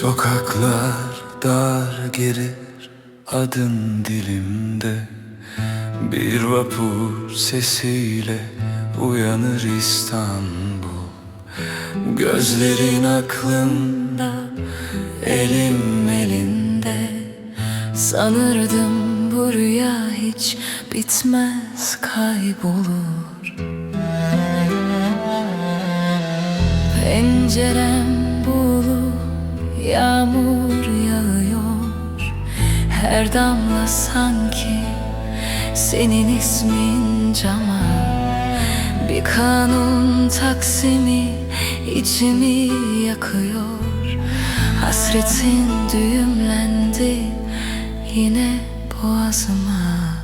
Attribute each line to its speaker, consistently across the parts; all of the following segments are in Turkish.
Speaker 1: Sokaklar dar gelir adın dilimde. Bir vapur sesiyle uyanır İstanbul. Gözlerin aklımda elim elinde.
Speaker 2: Sanırdım bu rüya hiç bitmez kaybolur. Pencerem yağmur yağıyor. Her damla sanki senin ismin cama. Bir kanun taksimi içimi yakıyor. Hasretin düğümlendi yine boğazıma.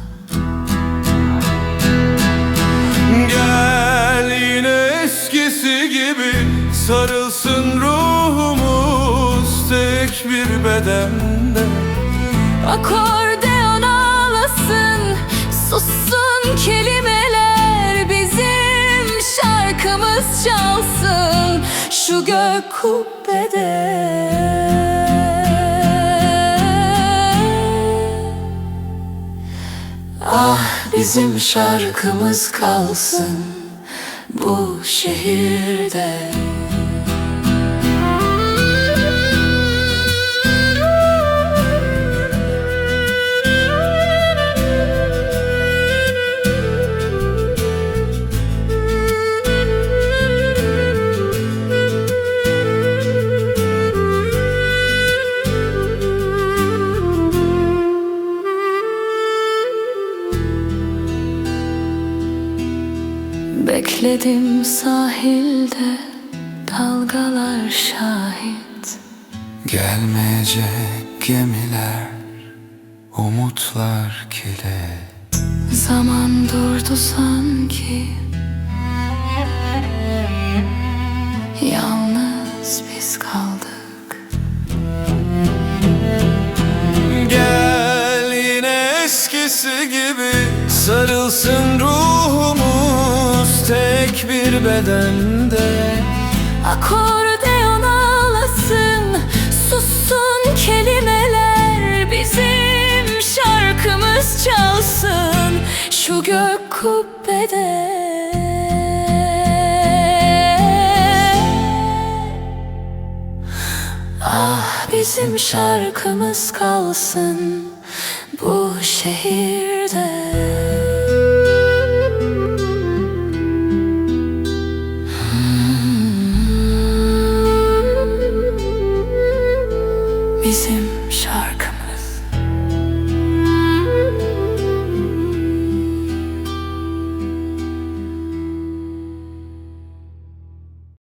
Speaker 1: Gel yine eskisi gibi sarılsın ruhumuz tek bir bedende.
Speaker 2: Akordeon ağlasın, sussun kelimeler Bizim şarkımız çalsın şu gök kubbede. Ah bizim şarkımız kalsın bu şehirde Bekledim sahilde dalgalar şahit.
Speaker 1: Gelmeyecek gemiler umutlar kile.
Speaker 2: Zaman durdu sanki. Yalnız biz kaldık.
Speaker 1: Gel yine eskisi gibi sarılsın ruhumuz tek bir bedende.
Speaker 2: Akordeon ağlasın Sussun kelimeler. Bizim şarkımız çalsın Şu gök kubbede. Ah bizim şarkımız kalsın Bu şehirde bizim